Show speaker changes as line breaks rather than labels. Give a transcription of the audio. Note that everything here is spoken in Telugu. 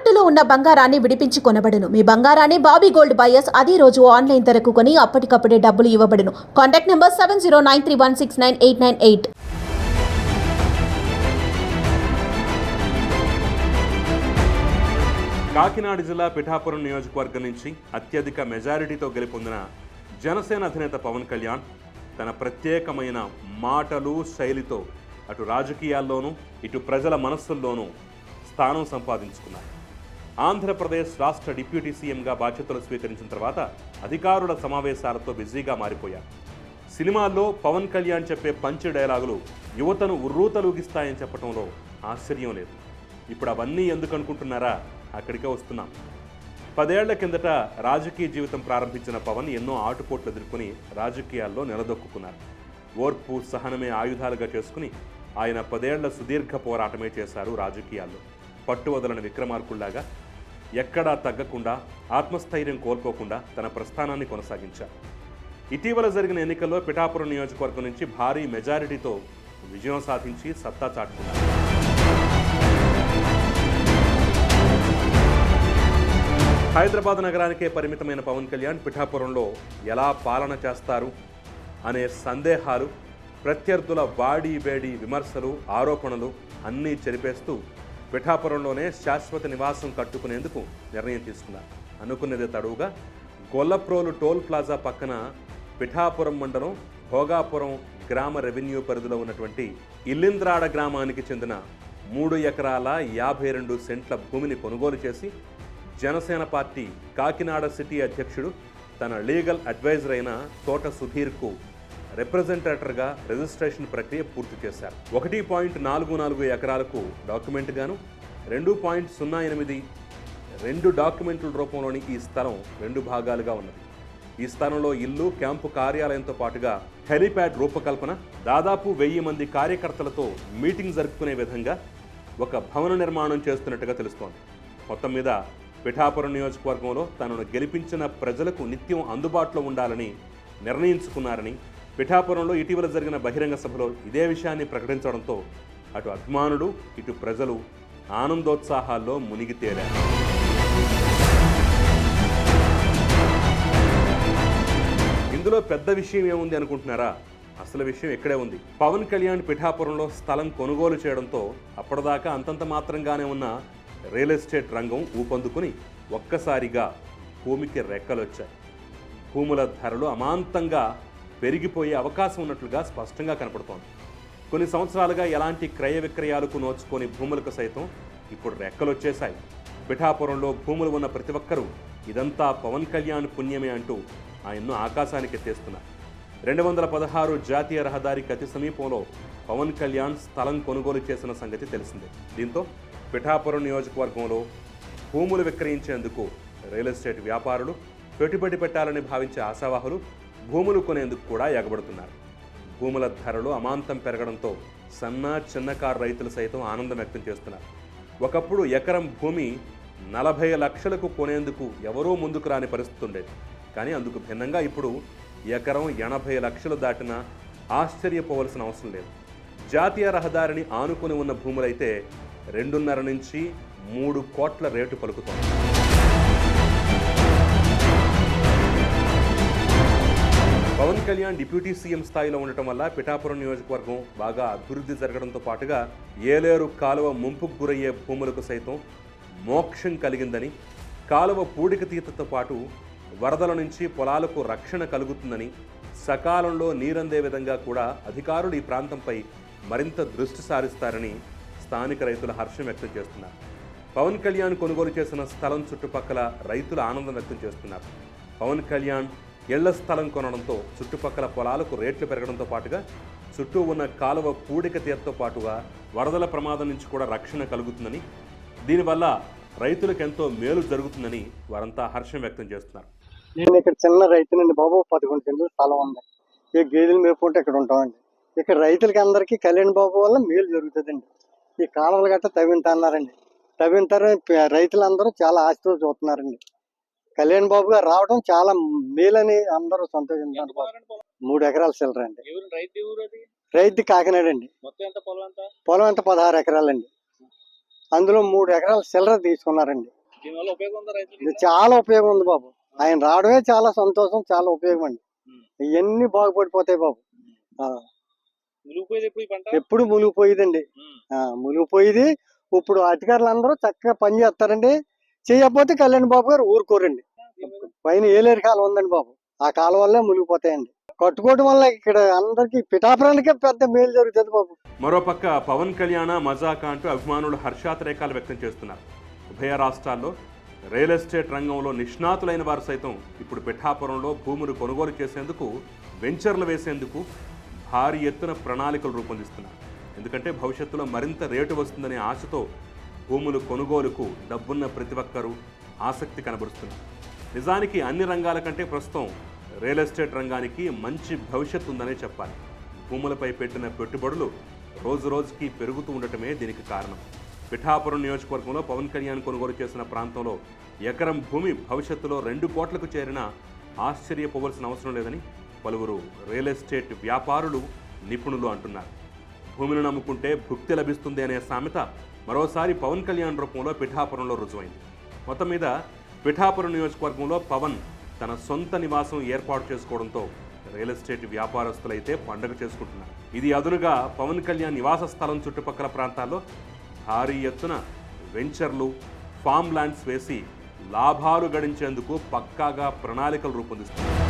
తాకట్టులో ఉన్న బంగారాన్ని విడిపించి కొనబడును. మీ బంగారాన్ని బాబీ గోల్డ్ బయర్స్ అదే రోజు ఆన్లైన్ ధరకు కొని అప్పటికప్పుడే డబ్బులు ఇవ్వబడును. Contact number seven zero nine three one six nine eight nine eight.
Kakinada జిల్లా పిఠాపురం నియోజకవర్గం నుంచి అత్యధిక మెజారిటీతో గెలుపొందిన జనసేన అధినేత పవన్ కళ్యాణ్ తన ప్రత్యేకమైన మాటలు శైలితో అటు రాజకీయాల్లోనూ ఇటు ప్రజల మనస్సుల్లోనూ స్థానం సంపాదించుకున్నారు. ఆంధ్రప్రదేశ్ రాష్ట్ర డిప్యూటీ సీఎంగా బాధ్యతలు స్వీకరించిన తర్వాత అధికారుల సమావేశాలతో బిజీగా మారిపోయారు. సినిమాల్లో పవన్ కళ్యాణ్ చెప్పే పంచ్ డైలాగులు యువతను ఉర్రూతలూగిస్తాయని చెప్పడంలో ఆశ్చర్యం లేదు. ఇప్పుడు అవన్నీ ఎందుకు అనుకుంటున్నారా అక్కడికే వస్తున్నాం. పదేళ్ళ కిందట రాజకీయ జీవితం ప్రారంభించిన పవన్ ఎన్నో ఆటుపోట్లు ఎదుర్కొని రాజకీయాల్లో నిలదొక్కున్నారు ఓర్పు సహనమే ఆయుధాలుగా చేసుకుని ఆయన పదేళ్ళ సుదీర్ఘ పోరాటమే చేశారు రాజకీయాల్లో. పట్టువదలని విక్రమార్కుల్లాగా ఎక్కడా తగ్గకుండా ఆత్మస్థైర్యం కోల్పోకుండా తన ప్రస్థానాన్ని కొనసాగించారు. ఇటీవల జరిగిన ఎన్నికల్లో పిఠాపురం నియోజకవర్గం నుంచి భారీ మెజారిటీతో విజయం సాధించి సత్తా చాటుకున్నారు. హైదరాబాద్ నగరానికే పరిమితమైన పవన్ కళ్యాణ్ పిఠాపురంలో ఎలా పాలన చేస్తారు అనే సందేహాలు ప్రత్యర్థుల వాడి వేడి విమర్శలు ఆరోపణలు అన్నీ చెరిపేస్తూ పిఠాపురంలోనే శాశ్వత నివాసం కట్టుకునేందుకు నిర్ణయం తీసుకున్నారు. అనుకున్నదే తడువుగా గొల్లప్రోలు టోల్ ప్లాజా పక్కన పిఠాపురం మండలం భోగాపురం గ్రామ రెవెన్యూ పరిధిలో ఉన్నటువంటి ఇల్లింద్రాడ గ్రామానికి చెందిన మూడు ఎకరాల యాభై రెండు సెంట్ల భూమిని కొనుగోలు చేసి జనసేన పార్టీ కాకినాడ సిటీ అధ్యక్షుడు తన లీగల్ అడ్వైజర్ అయిన తోట సుధీర్కు రిప్రజెంటేటర్గా రిజిస్ట్రేషన్ ప్రక్రియ పూర్తి చేశారు. ఒకటి పాయింట్ నాలుగు నాలుగు ఎకరాలకు డాక్యుమెంట్ గాను రెండు పాయింట్ సున్నా ఎనిమిది రెండు డాక్యుమెంట్ల రూపంలోని ఈ స్థలం రెండు భాగాలుగా ఉన్నది. ఈ స్థలంలో ఇల్లు క్యాంపు కార్యాలయంతో పాటుగా హెలీప్యాడ్ రూపకల్పన దాదాపు వెయ్యి మంది కార్యకర్తలతో మీటింగ్ జరుపుకునే విధంగా ఒక భవన నిర్మాణం చేస్తున్నట్టుగా తెలుస్తోంది. మొత్తం మీద పిఠాపురం నియోజకవర్గంలో తనను గెలిపించిన ప్రజలకు నిత్యం అందుబాటులో ఉండాలని నిర్ణయించుకున్నారని పిఠాపురంలో ఇటీవల జరిగిన బహిరంగ సభలో ఇదే విషయాన్ని ప్రకటించడంతో అటు అభిమానులు ఇటు ప్రజలు ఆనందోత్సాహాల్లో మునిగి తేలారు ఇందులో పెద్ద విషయం ఏముంది అనుకుంటున్నారా? అసలు విషయం ఇక్కడే ఉంది. పవన్ కళ్యాణ్ పిఠాపురంలో స్థలం కొనుగోలు చేయడంతో అప్పటిదాకా అంతంత మాత్రంగానే ఉన్న రియల్ ఎస్టేట్ రంగం ఊపందుకుని ఒక్కసారిగా భూమికి రెక్కలొచ్చాయి. భూముల ధరలు అమాంతంగా పెరిగిపోయే అవకాశం ఉన్నట్లుగా స్పష్టంగా కనపడుతోంది. కొన్ని సంవత్సరాలుగా ఎలాంటి క్రయ విక్రయాలకు నోచుకొని భూములకు సైతం ఇప్పుడు రెక్కలొచ్చేశాయి. పిఠాపురంలో భూములు ఉన్న ప్రతి ఒక్కరూ ఇదంతా పవన్ కళ్యాణ్ పుణ్యమే అంటూ ఆయన్ను ఆకాశానికి ఎత్తేస్తున్నారు. రెండు వందల పదహారు జాతీయ రహదారికి అతి సమీపంలో పవన్ కళ్యాణ్ స్థలం కొనుగోలు చేసిన సంగతి తెలిసిందే. దీంతో పిఠాపురం నియోజకవర్గంలో భూములు విక్రయించేందుకు రియల్ ఎస్టేట్ వ్యాపారులు పెట్టుబడి పెట్టాలని భావించే ఆశావాహులు భూములు కొనేందుకు కూడా ఎగబడుతున్నారు. భూముల ధరలు అమాంతం పెరగడంతో సన్న చిన్నకారు రైతులు సైతం ఆనందం వ్యక్తం చేస్తున్నారు. ఒకప్పుడు ఎకరం భూమి నలభై లక్షలకు కొనేందుకు ఎవరూ ముందుకు రాని పరిస్థితి ఉండేది. కానీ అందుకు భిన్నంగా ఇప్పుడు ఎకరం ఎనభై లక్షలు దాటినా ఆశ్చర్యపోవలసిన అవసరం లేదు. జాతీయ రహదారిని ఆనుకుని ఉన్న భూములైతే రెండున్నర నుంచి మూడు కోట్ల రేటు పలుకుతోంది. కళ్యాణ్ డిప్యూటీ సీఎం స్థాయిలో ఉండటం వల్ల పిఠాపురం నియోజకవర్గం బాగా అభివృద్ధి జరగడంతో పాటుగా ఏలేరు కాలువ ముంపుకు గురయ్యే భూములకు సైతం మోక్షం కలిగిందని కాలువ పూడిక తీతతో పాటు వరదల నుంచి పొలాలకు రక్షణ కలుగుతుందని సకాలంలో నీరందే విధంగా కూడా అధికారులు ఈ ప్రాంతంపై మరింత దృష్టి సారిస్తారని స్థానిక రైతులు హర్షం వ్యక్తం చేస్తున్నారు. పవన్ కళ్యాణ్ కొనుగోలు చేసిన స్థలం చుట్టుపక్కల రైతులు ఆనందం వ్యక్తం చేస్తున్నారు. పవన్ కళ్యాణ్ ఇళ్ళ స్థలం కొనడంతో చుట్టుపక్కల పొలాలకు రేట్లు పెరగడంతో పాటుగా చుట్టూ ఉన్న కాలువ పూడిక తీరతో పాటుగా వరదల ప్రమాదం నుంచి కూడా రక్షణ కలుగుతుందని దీనివల్ల రైతులకు ఎంతో మేలు జరుగుతుందని వారంతా హర్షం వ్యక్తం చేస్తున్నారు.
నేను ఇక్కడ చిన్న రైతునండి బాబు పదకొండు సెంట్లు స్థలం ఉంది. ఈ గేదెలు మేపుకుంటే ఇక్కడ ఉంటామండి. ఇక్కడ రైతులకి అందరికీ కళ్యాణ్ బాబు వల్ల మేలు జరుగుతుందండి. ఈ కాలువలు గట్ట తవ్వింత అన్నారండి తవ్వింతారు రైతులందరూ చాలా ఆశతో చూస్తున్నారండి. కళ్యాణ్ బాబు గారు రావడం చాలా మేలని అందరూ సంతోషించారు బాబు. మూడు ఎకరాలు చిల్లర అండి.
రైతు
కాకినాడ అండి.
పొలం ఎంత?
పదహారు ఎకరాలండి. అందులో మూడు ఎకరాల చిల్లర తీసుకున్నారండి. చాలా ఉపయోగం ఉంది బాబు. ఆయన రావడమే చాలా సంతోషం చాలా ఉపయోగం అండి. ఇవన్నీ బాగుపడిపోతాయి బాబు.
ఎప్పుడు
మునిగిపోయేదండి. మునిగిపోయేది. ఇప్పుడు అధికారులు అందరూ చక్కగా పని చేస్తారండి. చేయకపోతే కళ్యాణ్ బాబు గారు ఊరుకోరండి. పైన ఏలేరు కాలం ఉందండి బాబు. ఆ కాలం వల్లే మునిగిపోతాయండి. కట్టుకోవడం వల్ల ఇక్కడ అందరికి పిఠాపురానికే పెద్ద మేలు జరుగుతుంది బాబు.
మరోపక్క పవన్ కళ్యాణ మజాకా అంటూ అభిమానులు హర్షాతిరేకాలు వ్యక్తం చేస్తున్నారు. ఉభయ రాష్ట్రాల్లో రియల్ ఎస్టేట్ రంగంలో నిష్ణాతులైన వారు సైతం ఇప్పుడు పిఠాపురంలో భూములు కొనుగోలు చేసేందుకు వెంచర్లు వేసేందుకు భారీ ఎత్తున ప్రణాళికలు రూపొందిస్తున్నారు. ఎందుకంటే భవిష్యత్తులో మరింత రేటు వస్తుందనే ఆశతో భూములు కొనుగోలుకు డబ్బున్న ప్రతి ఒక్కరూ ఆసక్తి కనబరుస్తున్నారు. నిజానికి అన్ని రంగాల కంటే ప్రస్తుతం రియల్ ఎస్టేట్ రంగానికి మంచి భవిష్యత్తు ఉందనే చెప్పాలి. భూములపై పెట్టిన పెట్టుబడులు రోజు రోజుకి పెరుగుతూ ఉండటమే దీనికి కారణం. పిఠాపురం నియోజకవర్గంలో పవన్ కళ్యాణ్ కొనుగోలు చేసిన ప్రాంతంలో ఎకరం భూమి భవిష్యత్తులో రెండు కోట్లకు చేరినా ఆశ్చర్యపోవలసిన అవసరం లేదని పలువురు రియల్ ఎస్టేట్ వ్యాపారులు నిపుణులు అంటున్నారు. భూమిని నమ్ముకుంటే భుక్తి లభిస్తుంది అనే సామెత మరోసారి పవన్ కళ్యాణ్ రూపంలో పిఠాపురంలో రుజువైంది. మొత్తం మీద పిఠాపురం నియోజకవర్గంలో పవన్ తన సొంత నివాసం ఏర్పాటు చేసుకోవడంతో రియల్ ఎస్టేట్ వ్యాపారస్తులైతే పండగ చేసుకుంటున్నారు. ఇది అదునుగా పవన్ కళ్యాణ్ నివాస స్థలం చుట్టుపక్కల ప్రాంతాల్లో భారీ ఎత్తున వెంచర్లు ఫామ్ ల్యాండ్స్ వేసి లాభాలు గడించేందుకు పక్కాగా ప్రణాళికలు రూపొందిస్తున్నారు.